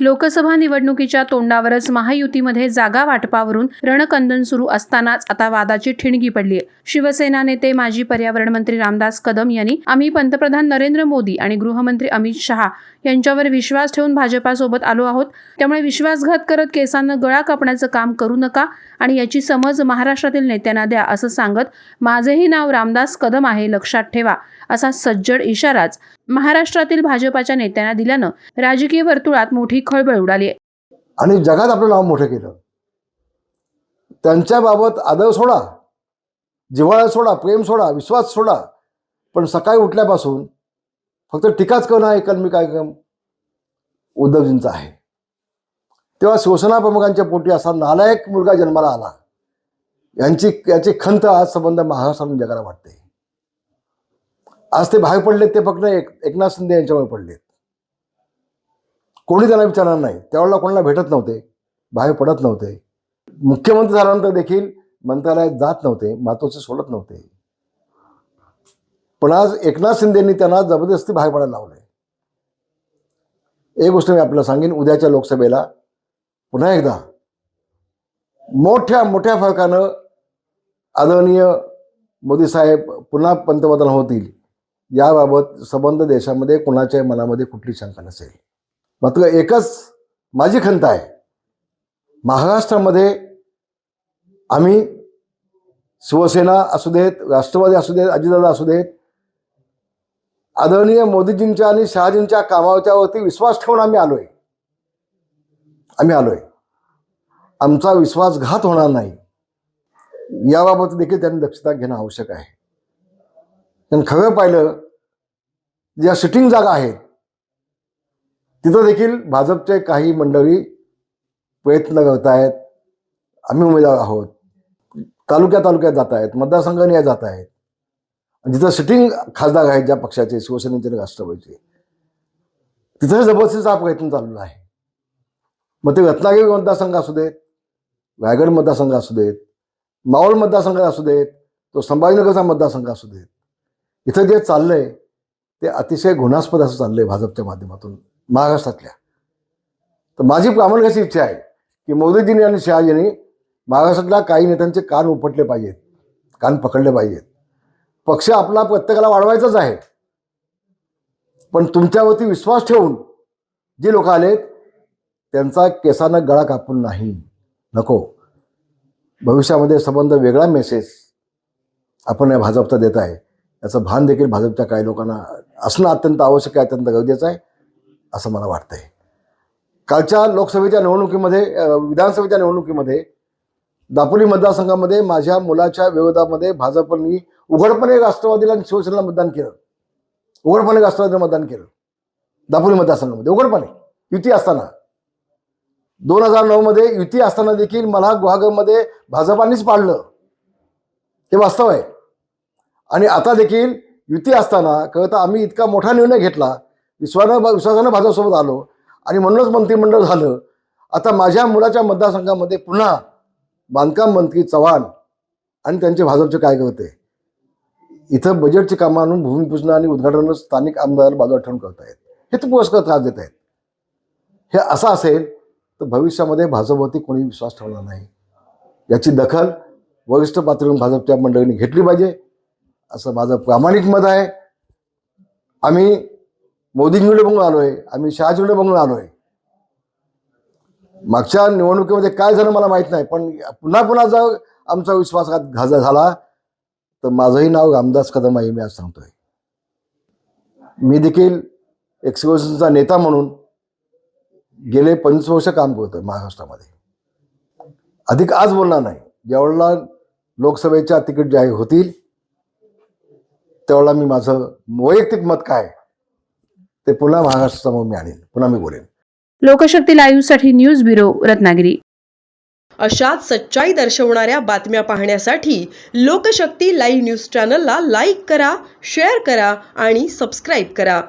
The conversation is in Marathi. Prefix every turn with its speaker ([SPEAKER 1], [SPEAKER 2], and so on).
[SPEAKER 1] लोकसभा निवडणुकीच्या तोंडावरच महायुतीमध्ये जागा वाटपावरून रणकंदन सुरू असतानाच आता वादाची ठिणगी पडली शिवसेना नेते माजी पर्यावरण मंत्री रामदास कदम यांनी आम्ही पंतप्रधान नरेंद्र मोदी आणि गृहमंत्री अमित शहा यांच्यावर विश्वास ठेवून भाजपासोबत आलो आहोत. त्यामुळे विश्वासघात करत केसांना गळा कापण्याचं काम करू नका आणि याची समज महाराष्ट्रातील नेत्यांना द्या असं सांगत माझेही नाव रामदास कदम आहे लक्षात ठेवा असा सज्जड इशाराच महाराष्ट्रातील भाजपाच्या नेत्यांना दिल्यानं राजकीय वर्तुळात मोठी खळबळ उडाली आहे.
[SPEAKER 2] आणि जगात आपलं नाव मोठं केलं. त्यांच्याबाबत आदर सोडा जिव्हाळा सोडा प्रेम सोडा विश्वास सोडा. पण सकाळी उठल्यापासून फक्त टीकाच करणं हा एकल मी कार्यक्रम उद्धवजींचा आहे. तेव्हा शिवसेना प्रमुखांच्या पोटी असा नालायक मुलगा जन्माला आला. यांची याची खंत आज संबंध महाराष्ट्रातून जगाला वाटते. आज ते बाहेर पडलेत ते फक्त एक एकनाथ शिंदे यांच्यामुळे पडलेत. कोणी त्यांना विचारणार नाही. त्यावेळेला कोणाला भेटत नव्हते बाहेर पडत नव्हते. मुख्यमंत्री झाल्यानंतर देखील मंत्रालयात जात नव्हते मातोचे सोडत नव्हते. पण आज एकनाथ शिंदेंनी त्यांना जबरदस्ती बाहेर पडायला लावलंय. एक गोष्ट मी आपल्याला सांगेन उद्याच्या लोकसभेला पुन्हा एकदा मोठ्या मोठ्या फरकानं आदरणीय मोदी साहेब पुन्हा पंतप्रधान होतील. याबाबत संबंध देशामध्ये कुणाच्याही मनामध्ये कुठली शंका नसेल. मात्र एकच माझी खंत आहे. महाराष्ट्रामध्ये आम्ही शिवसेना असू देत राष्ट्रवादी असू देत अजितदादा असू देत आदरणीय मोदीजींच्या आणि शहाजींच्या कामाच्यावरती विश्वास ठेवून आम्ही आलो आहे आम्ही आलो आहे आमचा विश्वासघात होणार नाही. याबाबत देखील त्यांनी दक्षता घेणं आवश्यक आहे. पण खरं पाहिलं. ज्या सिटिंग जागा आहेत तिथं देखील भाजपचे काही मंडळी प्रयत्न करत आहेत. आम्ही उमेदवार आहोत. तालुक्या तालुक्यात जात आहेत मतदारसंघाने जात आहेत. जिथं सिटिंग खासदार आहेत ज्या पक्षाचे शिवसेनेचे राष्ट्रपतीचे राष्ट्रवादीचे तिथं जबरदस्तीचा हा प्रयत्न चालू आहे. मग ते रत्नागिरी मतदारसंघ असू देत रायगड मतदारसंघ असू देत मावळ मतदारसंघ असू देत तो संभाजीनगरचा मतदारसंघ असू देत इथं जे चाललंय ते अतिशय गुणास्पद असं चाललंय भाजपच्या माध्यमातून महाराष्ट्रातल्या. तर माझी प्रामाणिक अशी इच्छा आहे की मोदीजींनी आणि शहाजींनी महाराष्ट्रातल्या काही नेत्यांचे कान उपटले पाहिजेत कान पकडले पाहिजेत. पक्ष आपला प्रत्येकाला वाढवायचाच आहे. पण तुमच्यावरती विश्वास ठेवून जे लोक आलेत त्यांचा केसानं गळा कापून नाही. नको. भविष्यामध्ये संबंध वेगळा मेसेज आपण या भाजपचा देत आहे. याचं भान देखील भाजपच्या काही लोकांना असणं अत्यंत आवश्यक आहे अत्यंत गरजेचं आहे असं मला वाटतंय. कालच्या लोकसभेच्या निवडणुकीमध्ये विधानसभेच्या निवडणुकीमध्ये दापोली मतदारसंघामध्ये माझ्या मुलाच्या विरोधामध्ये भाजपनी उघडपणे राष्ट्रवादीला आणि शिवसेनेला मतदान केलं. उघडपणे राष्ट्रवादीला मतदान केलं. दापोली मतदारसंघामध्ये उघडपणे युती असताना. दोन हजार नऊमध्ये युती असताना देखील मला गुहागरमध्ये भाजपानेच पाडलं. हे वास्तव आहे. आणि आता देखील युती असताना कळतं आम्ही इतका मोठा निर्णय घेतला विश्वानं विश्वासानं भाजपसोबत आलो आणि म्हणूनच मंत्रिमंडळ झालं. आता माझ्या मुलाच्या मतदारसंघामध्ये पुन्हा बांधकाम मंत्री चव्हाण आणि त्यांचे भाजपचे काय करते? इथं बजेटची कामं आणून भूमिपूजन आणि उद्घाटन स्थानिक आमदार बाजूला ठेवून करतायत. हे तर पुरस्कार त्रास देत आहेत हे असं असेल तर भविष्यामध्ये भाजपवरती कोणी विश्वास ठेवणार नाही. याची दखल वरिष्ठ पातळीवरून भाजपच्या मंडळींनी घेतली पाहिजे. असं माझं प्रामाणिक मत आहे. आम्ही मोदींकडे बघून आलोय आम्ही शहाजीकडे बघून आलोय मागच्या निवडणुकीमध्ये काय झालं मला माहीत नाही पण पुन्हा पुन्हा जर आमचा विश्वासघात घाजा झाला तर माझंही नाव रामदास कदम आहे मी आज सांगतोय. मी देखील एक नेता म्हणून गेले पंचवीस वर्ष काम करतोय महाराष्ट्रामध्ये. अधिक आज बोलणार नाही. ज्यावेळेला लोकसभेच्या तिकीट जाहीर होतील त्यावेळेला मी माझं वैयक्तिक मत काय? ते पुन्हा महाराष्ट्रासमोर मी आणेन. पुन्हा मी बोलेन.
[SPEAKER 1] लोकशक्ती लाईव्हसाठी न्यूज ब्युरो रत्नागिरी.
[SPEAKER 3] अशाच सच्चाई दर्शवणाऱ्या बातम्या पाहण्यासाठी लोकशक्ती लाईव्ह न्यूज चॅनलला लाईक करा शेअर करा आणि सबस्क्राईब करा.